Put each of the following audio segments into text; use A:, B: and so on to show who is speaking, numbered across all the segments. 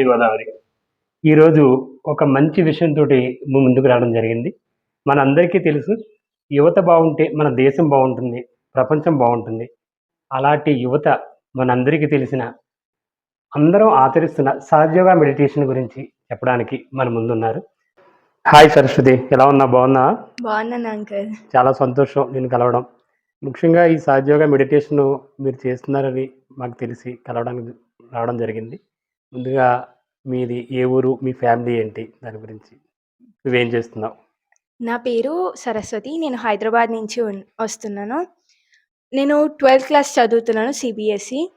A: మీ గోదావరి. ఈరోజు ఒక మంచి విషయంతో ముందుకు రావడం జరిగింది. మనందరికీ తెలుసు యువత బాగుంటే మన దేశం బాగుంటుంది ప్రపంచం బాగుంటుంది. అలాంటి యువత మనందరికీ తెలిసిన అందరం ఆచరిస్తున్న సహజయోగా మెడిటేషన్ గురించి చెప్పడానికి మన ముందున్నారు. హాయ్ సరస్వతి ఎలా ఉన్నా బాగున్నా?
B: బాగున్నాను అంకుల్.
A: చాలా సంతోషం నేను కలవడం. ముఖ్యంగా ఈ సహజయోగా మెడిటేషన్ మీరు చేస్తున్నారని మాకు తెలిసి కలవడానికి రావడం జరిగింది. ముందుగా మీది ఏ ఊరు మీ ఫ్యామిలీ ఏంటి? దాని గురించి నువ్వేం చేస్తున్నావు?
B: నా పేరు సరస్వతి. నేను హైదరాబాద్ నుంచి ఉన్- వస్తున్నాను. నేను ట్వెల్త్ క్లాస్ చదువుతున్నాను సిబిఎస్ఈ.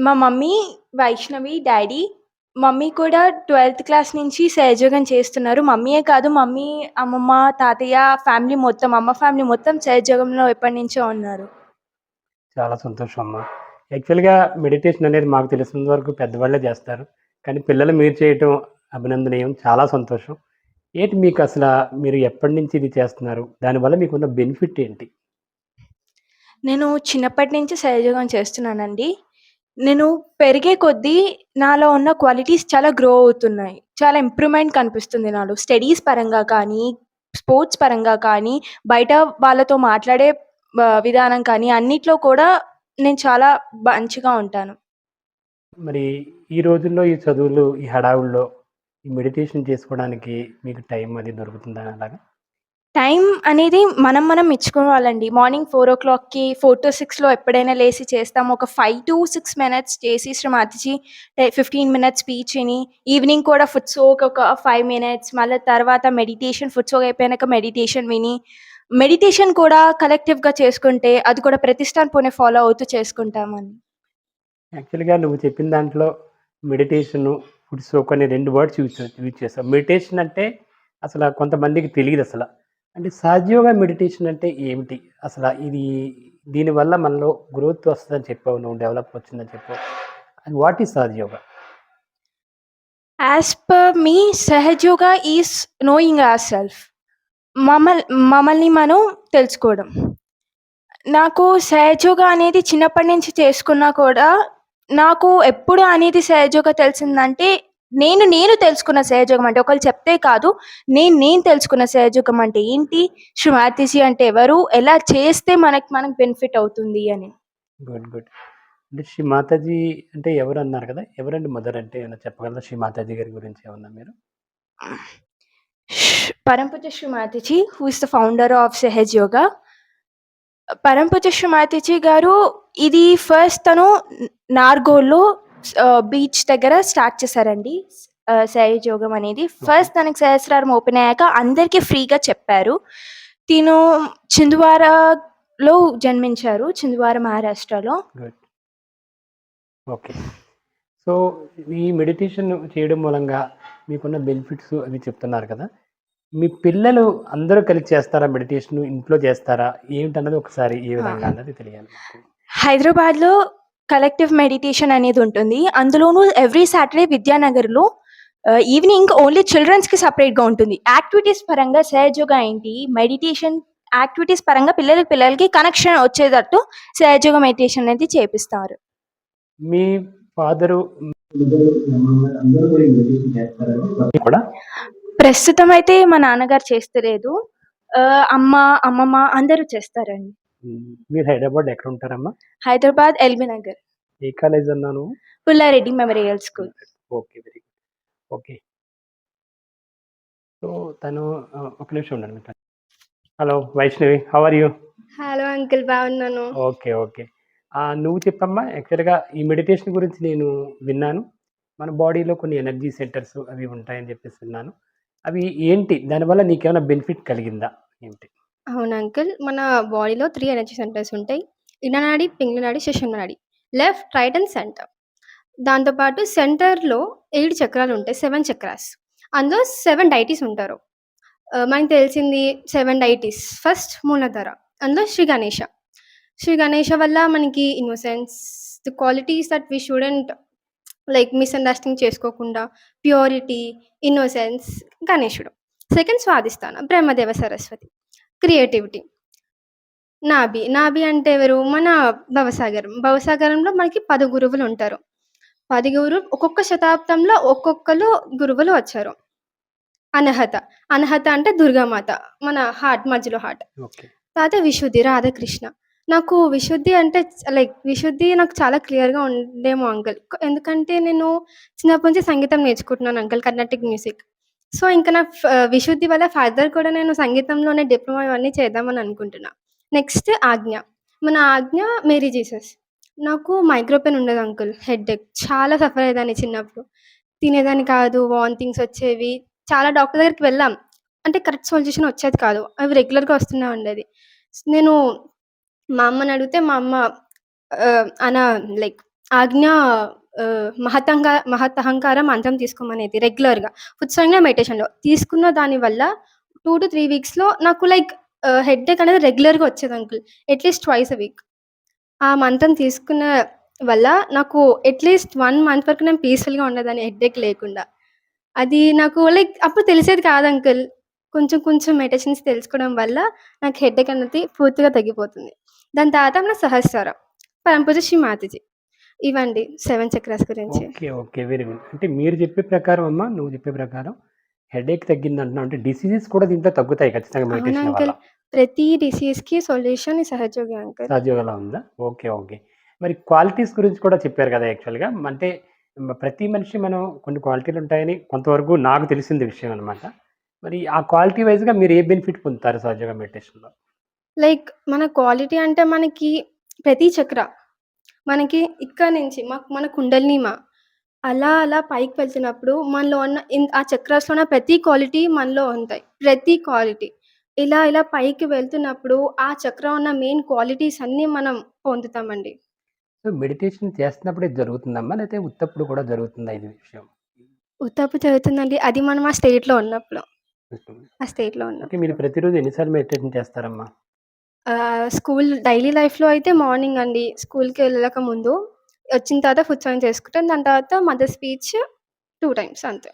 B: మా మమ్మీ వైష్ణవి డాడీ మమ్మీ కూడా ట్వెల్త్ క్లాస్ నుంచి సహజోగం చేస్తున్నారు. మమ్మీయే కాదు మమ్మీ అమ్మమ్మ తాతయ్య ఫ్యామిలీ మొత్తం అమ్మ ఫ్యామిలీ మొత్తం సహజోగంలో ఎప్పటి నుంచో ఉన్నారు.
A: చాలా సంతోషం అమ్మా. యాక్చువల్గా మెడిటేషన్ అనేది మాకు తెలిసినంత వరకు పెద్దవాళ్ళే చేస్తారు. కానీ పిల్లలు మీరు చేయటం అభినందనీయం చాలా సంతోషం. ఏంటి మీకు అసలు మీరు ఎప్పటి నుంచి ఇది చేస్తున్నారు? దానివల్ల మీకున్న బెనిఫిట్ ఏంటి?
B: నేను చిన్నప్పటి నుంచి సహజోగం చేస్తున్నానండి. నేను పెరిగే కొద్దీ నాలో ఉన్న క్వాలిటీస్ చాలా గ్రో అవుతున్నాయి. చాలా ఇంప్రూవ్మెంట్ కనిపిస్తుంది నాలో. స్టడీస్ పరంగా కానీ స్పోర్ట్స్ పరంగా కానీ బయట వాళ్ళతో మాట్లాడే విధానం కానీ అన్నిట్లో కూడా నేను చాలా మంచిగా ఉంటాను.
A: మరి ఈ రోజుల్లో ఈ చదువులు ఈ హడావుల్లో ఈ మెడిటేషన్ చేసుకోవడానికి మీకు టైం అది దొరుకుతుందా అలాగా?
B: టైం అనేది మనం మనం ఇచ్చుకోవాలండి. మార్నింగ్ ఫోర్ ఓ క్లాక్కి ఫోర్ టు సిక్స్లో ఎప్పుడైనా లేసి చేస్తాము. ఒక ఫైవ్ టు సిక్స్ మినిట్స్ చేసి శ్రీమాతిజీ ఫిఫ్టీన్ మినిట్స్ స్పీచ్ విని ఈవినింగ్ కూడా ఫుడ్ సోక్ ఒక ఫైవ్ మినిట్స్ మళ్ళీ తర్వాత మెడిటేషన్ ఫుడ్ సోక్ అయిపోయాక మెడిటేషన్ విని మెడిటేషన్ కూడా కలెక్టివ్గా చేసుకుంటే అది కూడా ప్రతిష్టాన్ పోనే ఫాలో అవుతూ చేసుకుంటామని.
A: యాక్చువల్గా నువ్వు చెప్పిన దాంట్లో మెడిటేషన్ ఫుడ్ సోక్ అనే రెండు వర్డ్స్ యూజ్ యూజ్ చేస్తావు మెడిటేషన్ అంటే అసలు కొంతమందికి తెలియదు అసలు. అంటే సహజయోగా మెడిటేషన్ అంటే ఏమిటి? అసలు ఇది దీనివల్ల మనలో గ్రోత్ వస్తుందని చెప్పావు నువ్వు డెవలప్ వచ్చిందని చెప్పావు. And what is Sahajayoga?
B: As per me Sahajayoga is knowing our self మమ్మల్ మమ్మల్ని మనం తెలుసుకోవడం. నాకు సహజోగా అనేది చిన్నప్పటి నుంచి చేసుకున్నా కూడా నాకు ఎప్పుడు అనేది సహజోగా తెలిసిందంటే నేను నేను తెలుసుకున్న సహజోగం అంటే ఒకళ్ళు చెప్తే కాదు నేను నేను తెలుసుకున్న సహజోగం అంటే ఏంటి? శ్రీమాతిజీ అంటే ఎవరు? ఎలా చేస్తే మనకి మనకు బెనిఫిట్ అవుతుంది అని.
A: Good good. అంటే శ్రీ మాతాజీ అంటే ఎవరు అన్నారు కదా? ఎవరండి మదర్ అంటే ఏమైనా చెప్పగలరా? శ్రీ మాతాజీ గారి గురించి ఏమన్నా మీరు?
B: పరంపూజ Shrimataji who is the founder of Sahaj Yoga పరంపూజ Shrimataji గారు ఇది ఫస్ట్ తను నార్గోల్లో బీచ్ దగ్గర స్టార్ట్ చేశారండి సహజ్ యోగం అనేది ఫస్ట్ తనకి సహస్రారం ఓపెన్ అయ్యాక అందరికీ ఫ్రీగా చెప్పారు తిను చిందువారలో జన్మించారు చిందువార మహారాష్ట్రలో
A: ఓకే సో ఈ మెడిటేషన్ చేయడం మూలంగా మీకున్న బెనిఫిట్స్ అవి చెప్తున్నారు కదా. మీ పిల్లలు అందరూ కలిసి చేస్తారా మెడిటేషన్? ఇంట్లో చేస్తారా? ఏమిటన్నది ఒకసారి ఏ విధంగా అన్నది తెలియాలి.
B: హైదరాబాద్లో కలెక్టివ్ మెడిటేషన్ అనేది ఉంటుంది. అందులోనూ ఎవ్రీ సాటర్డే విద్యానగర్లో ఈవినింగ్ ఓన్లీ చిల్డ్రన్స్కి సపరేట్గా ఉంటుంది. యాక్టివిటీస్ పరంగా సహజోగా ఏంటి? మెడిటేషన్ యాక్టివిటీస్ పరంగా పిల్లలకి పిల్లలకి కనెక్షన్ వచ్చేటట్టు సహజోగా మెడిటేషన్ అనేది చేపిస్తారు.
A: మీ ఫాదరు కూడా?
B: ప్రస్తుతం అయితే మా నాన్నగారు చేస్తలేదు. అమ్మ అమ్మమ్మ అందరూ చేస్తారండి.
A: మీరు హైదరాబాద్ ఎక్కడ ఉంటారమ్మా?
B: హైదరాబాద్ ఎల్బీ నగర్.
A: ఏ కాలేజ్ అన్నాను
B: Pullareddy memorial school.
A: Okay very good. Okay. So తను ఒక నిమిషం ఉండండి. Hello Vaishnavi how are you
C: hello uncle బాగున్నాను.
A: Okay okay. ఆ, నువ్వు చెప్పమ్మా యాక్చువల్గా ఈ మెడిటేషన్ గురించి నేను విన్నాను. మన బాడీలో కొన్ని ఎనర్జీ సెంటర్స్ అవి ఉంటాయని చెప్పేసి విన్నాను. అవి ఏంటి? దానివల్ల నీకేమైనా బెనిఫిట్ కలిగిందా? ఏంటి?
C: అవును అంకుల్. మన బాడీలో త్రీ ఎనర్జీ సెంటర్స్ ఉంటాయి. ఇననాడి పింగళనాడి శశమనాడి లెఫ్ట్ రైట్ అండ్ సెంటర్ దాంతోపాటు సెంటర్లో ఏడు చక్రాలు ఉంటాయి. Seven chakras. అందులో సెవెన్ డైటీస్ ఉంటారు. ఆ, తెలిసింది సెవెన్ డైటీస్ ఫస్ట్ మూలధర. అందులో శ్రీ గణేష. శ్రీ గణేష వల్ల మనకి innocence the qualities that we shouldn't like misunderstanding చేసుకోకుండా ప్యూరిటీ ఇన్నోసెన్స్ గణేశుడు సెకండ్ స్వాదిస్తాన బ్రహ్మదేవ సరస్వతి క్రియేటివిటీ నాభి నాభి అంటే ఎవరు మన భవసాగరం భవసాగరంలో మనకి పది గురువులు ఉంటారు 10 ఒక్కొక్క శతాబ్దంలో ఒక్కొక్కళ్ళు గురువులు వచ్చారు. అనహత. అనహత అంటే దుర్గామాత. మన హార్ట్ మధ్యలో హార్ట్. తర్వాత విశుద్ధి రాధాకృష్ణ. నాకు విశుద్ధి అంటే లైక్ విశుద్ధి నాకు చాలా క్లియర్‌గా ఉండేమో అంకుల్. ఎందుకంటే నేను చిన్నప్పటి నుంచి సంగీతం నేర్చుకుంటున్నాను అంకుల్ కర్ణాటిక్ మ్యూజిక్. సో, ఇంకా నా విశుద్ధి వల్ల ఫర్దర్ కూడా నేను సంగీతంలోనే డిప్లొమా ఇవన్నీ చేద్దామని అనుకుంటున్నా. నెక్స్ట్ ఆజ్ఞ. మన ఆజ్ఞ మేరీ జీసస్. నాకు మైగ్రేన్ ఉండేది అంకుల్. హెడేక్. చాలా సఫర్ అయ్యేదాన్ని చిన్నప్పుడు. తినేదాన్ని కాదు. వామిటింగ్స్ వచ్చేవి. చాలా డాక్టర్ దగ్గరికి వెళ్ళాం. అంటే కరెక్ట్ సొల్యూషన్ వచ్చేది కాదు. అవి రెగ్యులర్‌గా వస్తూనే ఉండేది. నేను మా అమ్మని అడిగితే మా అమ్మ ఆహ్, అన లైక్ ఆజ్ఞ ఆహ్, మహతంగా మహతహంకార మంత్రం తీసుకోమనేది రెగ్యులర్‌గా. ఉత్సాహంగా మెడిటేషన్‌లో. తీసుకున్న దాని వల్ల 2-3 వీక్స్‌లో నాకు లైక్ ఆహ్, హెడేక్ అనేది రెగ్యులర్‌గా వచ్చేది uncle. At least twice a week. ఆ మంత్రం తీసుకున్న వల్ల నాకు అట్‌లీస్ట్ 1 మంత్ వరకు నేను పీస్‌ఫుల్‌గా ఉండేదాన్ని హెడేక్ లేకుండా. అది నాకు లైక్ అప్పుడు తెలిసేది కాదు అంకుల్. కొంచెం కొంచెం మెడిటేషన్స్ తెలుసుకోవడం వల్ల నాకు హెడేక్ అనేది పూర్తిగా తగ్గిపోతుంది. దాని తర్వాత మన సహస్రార. పరమపూజ శ్రీ మాతాజీ. ఇవండి 7 చక్రాస్ గురించి.
A: ఓకే. ఓకే. Very good. అంటే మీరు చెప్పే ప్రకారం అమ్మ, నువ్వు చెప్పే ప్రకారం హెడేక్ తగ్గిందంటున్నావు. అంటే డిసీజెస్ కూడా దీంట్లో తగ్గుతాయి ఖచ్చితంగా మెడిటేషన్. వల్ల.
C: ప్రతి డిసీజ్‌కి సొల్యూషన్ ఈ సహజయోగి అంకుల్.
A: సహజయోగంలో ఉందా? ఓకే. ఓకే. మరి క్వాలిటీస్ గురించి కూడా చెప్పారు కదా! యాక్చువల్‌గా. అంటే ప్రతి మనిషి మనం కొన్ని క్వాలిటీలు ఉంటాయని కొంతవరకు నాకు తెలిసింది విషయం అనమాట. మరి ఆ క్వాలిటీ వైస్‌గా మీరు ఏ బెనిఫిట్ పొందుతారు సహజయోగ మెడిటేషన్‌లో?
C: లైక్ మన క్వాలిటీ అంటే మనకి ప్రతి చక్ర మనకి ఇక్కడి నుంచి మాకు మన కుండలినిమా అలా అలా పైకి వెళ్తున్నప్పుడు మనలో ఉన్న ఇన్ ఆ చక్రాస్‌లో ఉన్న ప్రతి క్వాలిటీ మనలో ఉంటాయి. ప్రతి క్వాలిటీ. ఇలా ఇలా పైకి వెళ్తున్నప్పుడు ఆ చక్రం ఉన్న మెయిన్ క్వాలిటీస్ అన్నీ మనం పొందుతామండి.
A: సో, మెడిటేషన్ చేస్తున్నప్పుడు ఇది జరుగుతుందమ్మా? లేకపోతే ఉత్తప్పుడు కూడా జరుగుతుందా ఇది విషయం?
C: ఉత్తప్పుడు జరుగుతుందండి. అది మనం ఆ స్టేట్‌లో ఉన్నప్పుడు. ఆ స్టేట్‌లో
A: ఓకే.
C: ఉన్నప్పుడు.
A: మీరు ప్రతిరోజు ఎన్ని సార్లు మెడిటేషన్ చేస్తారమ్మా?
C: ఆహ్, స్కూల్ డైలీ లైఫ్‌లో అయితే మార్నింగ్ అండి. స్కూల్‌కి వెళ్ళక ముందు. వచ్చిన తర్వాత ఫుడ్ సైన్ చేసుకుంటాను. దాని తర్వాత మదర్ స్పీచ్ 2 టైమ్స్ అంతే.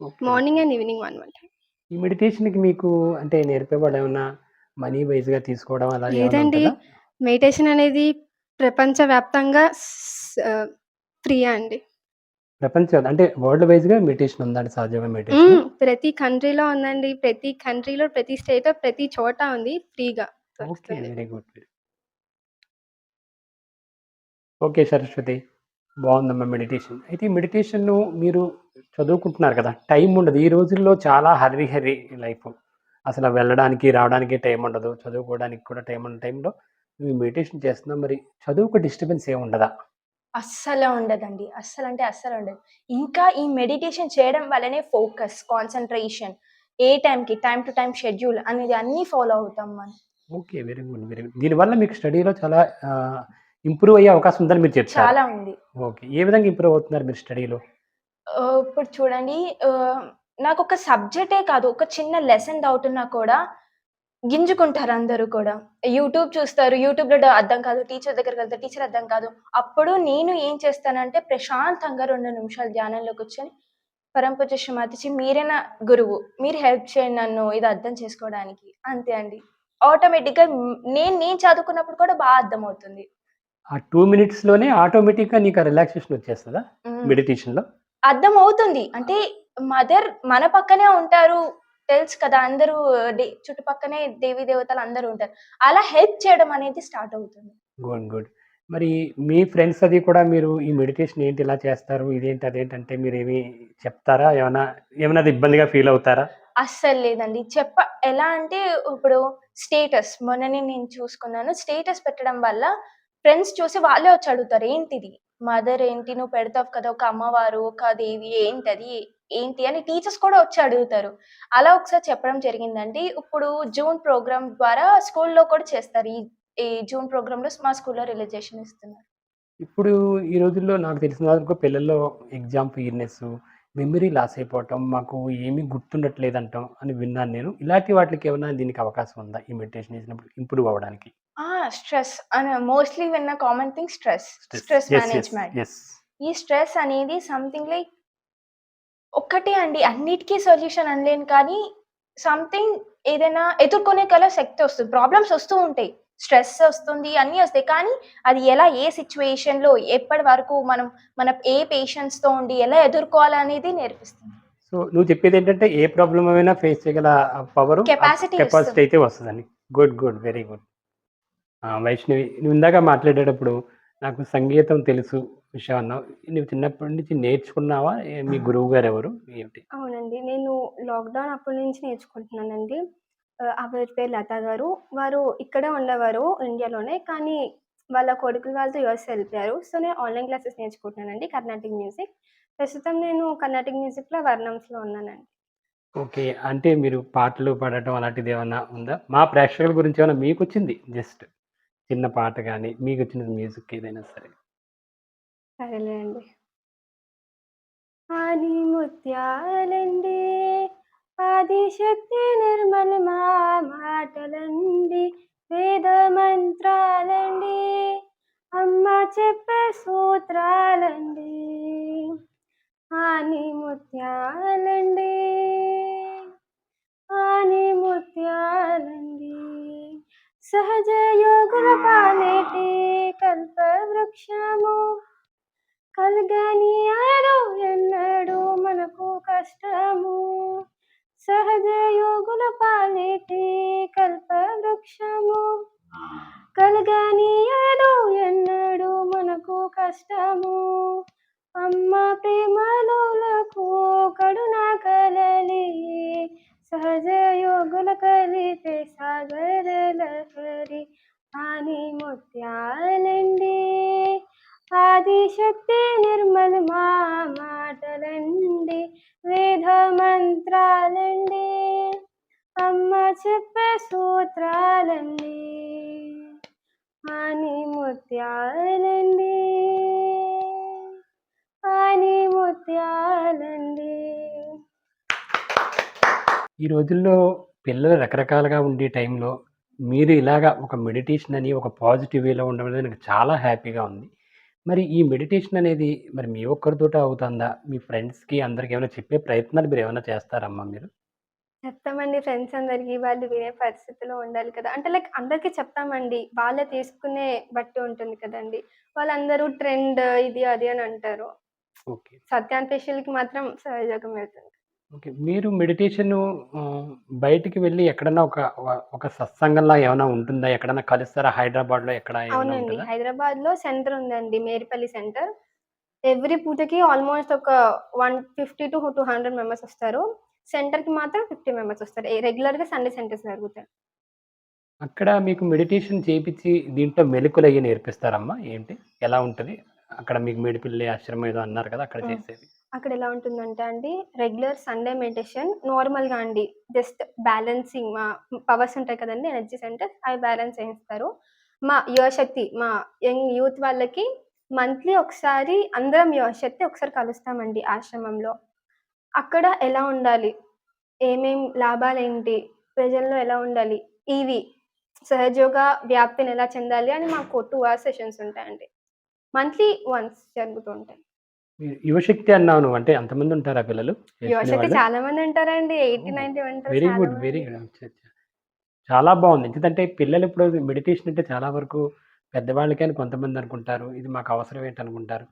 A: Okay.
C: Morning. And evening 1 one time.
A: ఈ మెడిటేషన్‌కి మీకు అంటే నేర్పేవాళ్ళు ఏమన్నా మనీ వైస్‌గా తీసుకోవడం ఏమన్నా
C: లేదండి.
A: ఉంటదా?
C: మెడిటేషన్ అనేది ప్రపంచవ్యాప్తంగా స్ ఆహ్, ఫ్రీ అండి.
A: ప్రపంచం అంటే వరల్డ్ వైస్‌గా మెడిటేషన్ ఉందా అండి సహజయోగ మెడిటేషన్?
C: హ్మ్. ప్రతి కంట్రీలో ఉందండి. ప్రతి కంట్రీలో, ప్రతి స్టేట్‌లో, ప్రతి చోట ఉంది. ఫ్రీగా
A: okay. Very good. Okay Saraswati. బావుందమ్మా meditation. అయితే ఈ మెడిటేషన్‌ను మీరు చదువుకుంటున్నారు కదా! టైం ఉండదు. ఈ రోజుల్లో చాలా హర్రీ హర్రీ లైఫ్. అసలు వెళ్ళడానికి, రావడానికి టైం ఉండదు. చదువుకోవడానికి కూడా టైం ఉన్న టైంలో నువ్వు మెడిటేషన్ చేస్తున్నావు. మరి చదువుకు డిస్టర్బెన్స్ ఏమి ఉండదా?
B: అస్సలు ఉండదండి. అస్సలంటే అస్సలు ఉండదు. ఇంకా ఈ మెడిటేషన్ చేయడం వల్లనే ఫోకస్, కాన్సంట్రేషన్, ఏ టైంకి టైమ్ టు టైమ్ షెడ్యూల్ అనేది అన్నీ ఫాలో అవుతాం మనం.
A: Okay. Very good. Very good. దీనివల్ల మీకు స్టడీలో చాలా ఇంప్రూవ్ అయ్యే అవకాశం ఉందని మీరు చెప్తారు.
B: చాలా ఉంది.
A: ఓకే. ఏ విధంగా ఇంప్రూవ్ అవుతున్నారు మీరు స్టడీలో?
B: ఇప్పుడు చూడండి ఆహ్, నాకొక సబ్జెక్టే కాదు. ఒక చిన్న లెసన్ డౌట్ ఉన్నా కూడా గింజుకుంటారు అందరూ కూడా. యూట్యూబ్ చూస్తారు. యూట్యూబ్‌లో అర్థం కాదు. టీచర్ దగ్గరికెళ్తే టీచర్ అర్థం కాదు. అప్పుడు నేను ఏం చేస్తానంటే ప్రశాంతంగా 2 నిమిషాలు ధ్యానంలో కూర్చొని పరమపూజ్య శ్రీ మాతాజీ మీరే నా గురువు. మీరు హెల్ప్ చేయండి నన్ను ఇది అర్థం చేసుకోవడానికి. అంతే అండి. ఆటోమేటిక్‌గా నేను నేను చదువుకున్నప్పుడు కూడా బా అర్థమవుతుంది.
A: ఆ 2 మినిట్స్‌లోనే ఆటోమేటిక్‌గా నీకు ఆ రిలాక్సేషన్ వచ్చేస్తదా?
B: హ్మ్.
A: మెడిటేషన్‌లో?
B: అర్థమవుతుంది. అంటే మదర్ మన పక్కనే ఉంటారు. తెలుసు కదా! అందరూ చుట్టుపక్కనే దేవీ దేవతలు అందరూ ఉంటారు. అలా హెల్ప్ చేయడం అనేది స్టార్ట్ అవుతుంది.
A: గుడ్. గుడ్. మరి మీ ఫ్రెండ్స్ అది కూడా మీరు ఈ మెడిటేషన్ ఏంటి ఇలా చేస్తారు? ఇదేంటి అదేంటంటే మీరేమి చెప్తారా? ఏమన్నా ఏమన్నా అది ఇబ్బందిగా ఫీల్ అవుతారా?
B: అస్సలు లేదండి. చెప్ప ఎలా అంటే ఇప్పుడు స్టేటస్ మొన్ననే నేను చూసుకున్నాను. స్టేటస్ పెట్టడం వల్ల ఫ్రెండ్స్ చూసి వాళ్ళే వచ్చి అడుగుతారు. ఏంటిది? మదర్ ఏంటి? నువ్వు పెడతావు కదా! ఒక అమ్మవారు, ఒక దేవి ఏంటది? ఏంటి? అని టీచర్స్ కూడా వచ్చి అడుగుతారు. అలా ఒకసారి చెప్పడం జరిగిందండి. ఇప్పుడు జూన్ ప్రోగ్రామ్ ద్వారా స్కూల్‌లో కూడా చేస్తారు. ఈ ఈ జూన్ ప్రోగ్రామ్‌లో మా స్కూల్‌లో రిలైజేషన్ ఇస్తున్నారు.
A: ఇప్పుడు ఈ రోజుల్లో నాకు తెలిసిన వరకు పిల్లల్లో ఎగ్జామ్ ఫియర్నెస్ మెమరీ లాస్ అయిపోవటం, మాకు ఏమీ గుర్తుండట్లేదంటాం అని విన్నాను నేను. ఇలాంటి వాటికి ఏమన్నా దీనికి అవకాశం ఉందా? ఈ మెడిటేషన్ చేసినప్పుడు ఇంప్రూవ్ అవ్వడానికి?
B: ఆ! స్ట్రెస్ అని మోస్ట్‌లీ విన్న common thing stress.
A: Stress.
B: Management. ఈ స్ట్రెస్ అనేది సంథింగ్ లైక్ ఒక్కటే అండి. అన్నిటికి సొల్యూషన్ అనలేను కానీ సంథింగ్ ఏదైనా ఎదుర్కొనే కల శక్తి వస్తది. ప్రాబ్లమ్స్ వస్తూ ఉంటాయి. స్ట్రెస్ వస్తుంది అన్నీ వస్తాయి. కానీ అది ఎలా ఏ సిచ్యువేషన్లో ఎప్పటి వరకు మనం మన ఏ పేషెంట్స్తో ఉండి ఎలా ఎదుర్కోవాలనేది నేర్పిస్తుంది.
A: సో నువ్వు చెప్పేది ఏంటంటే ఏ ప్రాబ్లం అయినా ఫేస్ చేయగల పవర్ కెపాసిటీ
B: ఇస్తుంది.
A: అయితే వస్తుందని good good very good Vaishnavi నువ్వు ఇందాక మాట్లాడేటప్పుడు నాకు సంగీతం తెలుసు విషయం అన్నావు. నువ్వు చిన్నప్పటి నుంచి నేర్చుకున్నావా? మీ గురువు గారు ఎవరు? ఏమిటి
C: అవునండి. నేను లాక్‌డౌన్ అప్పటి నుంచి నేర్చుకుంటున్నానండి. ఆవిడ పేరు లత గారు. వారు ఇక్కడే ఉండేవారు ఇండియాలోనే. కానీ వాళ్ళ కొడుకులు వాళ్ళతో యూఎస్ వెళ్ళిపోయారు. సో, నేను ఆన్‌లైన్ క్లాసెస్ నేర్చుకుంటున్నానండి కర్ణాటిక్ మ్యూజిక్. ప్రస్తుతం నేను కర్ణాటిక్ మ్యూజిక్‌లో వర్ణంస్‌లో ఉన్నానండి.
A: ఓకే అంటే మీరు పాటలు పాడటం అలాంటిది ఏమన్నా ఉందా మా ప్రేక్షకుల గురించి ఏమైనా మీకు వచ్చింది జస్ట్ చిన్న పాట కానీ మీకు వచ్చిన మ్యూజిక్ ఏదైనా సరే
C: సరేలేండి. ఆది ముత్యాలండి ఆదిశక్తి నిర్మల మా మాటలండి వేద మంత్రాలండి. అమ్మ చెప్పే సూత్రాలండి ఆని ముత్యాలండి ఆని ముత్యాలండి సహజ యోగుల పాలేటి కల్ప వృక్షము కలగనియాడు ఎన్నడూ మనకు కష్టము. సహజ యోగుల పాలిటి కల్ప వృక్షము కలగనియాడు ఎన్నడు మనకు కష్టము. అమ్మ ప్రేమలోలకు కడున కలలి. సహజ యోగుల కలిపే సాగర లహరి అని ముత్యాలండి. ఆదిశక్తి నిర్మల మా మాటలండి వేద మంత్రాలండి అమ్మ చెప్పే సూత్రాలండి అని ముత్యాలండి అని ముత్యాలండి
A: ఈ రోజుల్లో పిల్లలు రకరకాలుగా ఉండే టైంలో మీరు ఇలాగా ఒక మెడిటేషన్ అని ఒక పాజిటివ్ వేలో ఉండడం అనేది నాకు చాలా హ్యాపీగా ఉంది. మరి ఈ మెడిటేషన్ అనేది మరి మీ ఒక్కరితోటే అవుతుందా? మీ ఫ్రెండ్స్కి అందరికి ఏమైనా చెప్పే ప్రయత్నాలు మీరు ఏమైనా చేస్తారమ్మా మీరు?
C: చెప్తామండి ఫ్రెండ్స్ అందరికి. వాళ్ళు వినే పరిస్థితిలో ఉండాలి కదా. అంటే లైక్ అందరికీ చెప్తామండి. వాళ్ళే తీసుకునే బట్టి ఉంటుంది కదండి. వాళ్ళందరూ ట్రెండ్ ఇది అది అని అంటారు.
A: ఓకే.
C: సత్యాన్ మాత్రం సహజంగా వెళ్తుంది
A: ఓకే. మీరు మెడిటేషన్ బయటికి వెళ్ళి ఎక్కడన్నా ఒక ఒక- ఒక సత్సంగంలా ఏమైనా ఉంటుందా? ఎక్కడన్నా కలుస్తారా? హైదరాబాద్లో ఎక్కడ ఏమైనా
C: అవునండి.
A: ఉంటుందా?
C: హైదరాబాద్లో సెంటర్ ఉందండి. మేరిపల్లి సెంటర్. ఎవ్రీ పూటకి ఆల్మోస్ట్ ఒక one fifty to two hundred members వస్తారు. సెంటర్కి మాత్రం ఫిఫ్టీ మెంబర్స్ వస్తారు. రెగ్యులర్గా సండే సెంటర్స్ జరుగుతాయి.
A: అక్కడ మీకు మెడిటేషన్ చేపించి దీంట్లో మెలకులు అయ్యి నేర్పిస్తారమ్మా? ఏంటి? ఎలా ఉంటుంది? అక్కడ మీకు మేడిపిల్లి ఆశ్రమం ఏదో అన్నారు కదా అక్కడ. చేసేది.
C: అక్కడ ఎలా ఉంటుందంటే అండి రెగ్యులర్ సండే మెడిటేషన్ నార్మల్గా అండి. జస్ట్ బ్యాలెన్సింగ్ మా పవర్స్ ఉంటాయి కదండి ఎనర్జీ సెంటర్స్ అవి బ్యాలెన్స్ చేయిస్తారు మా యువశక్తి మా యంగ్ యూత్ వాళ్ళకి మంత్లీ ఒకసారి అందరం యువశక్తి ఒకసారి కలుస్తామండి ఆశ్రమంలో. అక్కడ ఎలా ఉండాలి? ఏమేం లాభాలు ఏంటి ప్రజల్లో ఎలా ఉండాలి? ఇవి సహజోగా వ్యాప్తిని ఎలా చెందాలి అని మాకు టూ అవర్స్ సెషన్స్ ఉంటాయండి. మంత్లీ వన్స్ జరుగుతూ ఉంటాయి.
A: యువశక్తి అన్నావు నువ్వు అంటే అంతమంది ఉంటారా పిల్లలు?
C: యువశక్తి చాలా మంది ఉంటారండి. ఎయిటీ నైన్టీ ఉంటారు
A: వెరీ గుడ్. Very good. చాలా బాగుంది. ఎందుకంటే పిల్లలు ఇప్పుడు మెడిటేషన్ అంటే చాలా వరకు పెద్దవాళ్ళకి అని కొంతమంది అనుకుంటారు. ఇది మాకు అవసరం ఏంటి అనుకుంటారు.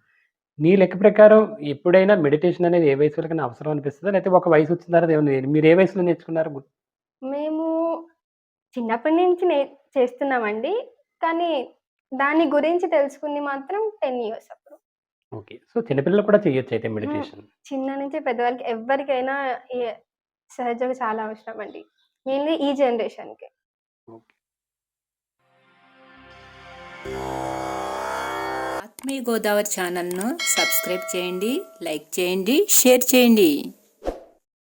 A: నీ లెక్క ప్రకారం ఎప్పుడైనా మెడిటేషన్ అనేది ఏ వయసు వరకు అవసరం అనిపిస్తుందా? లేకపోతే ఒక వయసు వచ్చిన తర్వాత ఏమైనా మీరు ఏ వయసులో నేర్చుకున్నారు?
C: మేము చిన్నప్పటి నుంచి నే చేస్తున్నామండి. కానీ దాని గురించి తెలుసుకుంది మాత్రం టెన్ ఇయర్స్
A: ఓకే. సో చిన్నపిల్లలు కూడా చేయొచ్చు అయితే మెడిటేషన్?
C: చిన్న నుంచి పెద్దవాళ్ళకి ఎవరికైనా ఈ సహజంగా చాలా అవసరం అండి మెయిన్లీ ఈ జనరేషన్కి.
D: ఆత్మీయ గోదావరి ఛానల్ను సబ్స్క్రైబ్ చేయండి లైక్ చేయండి షేర్ చేయండి.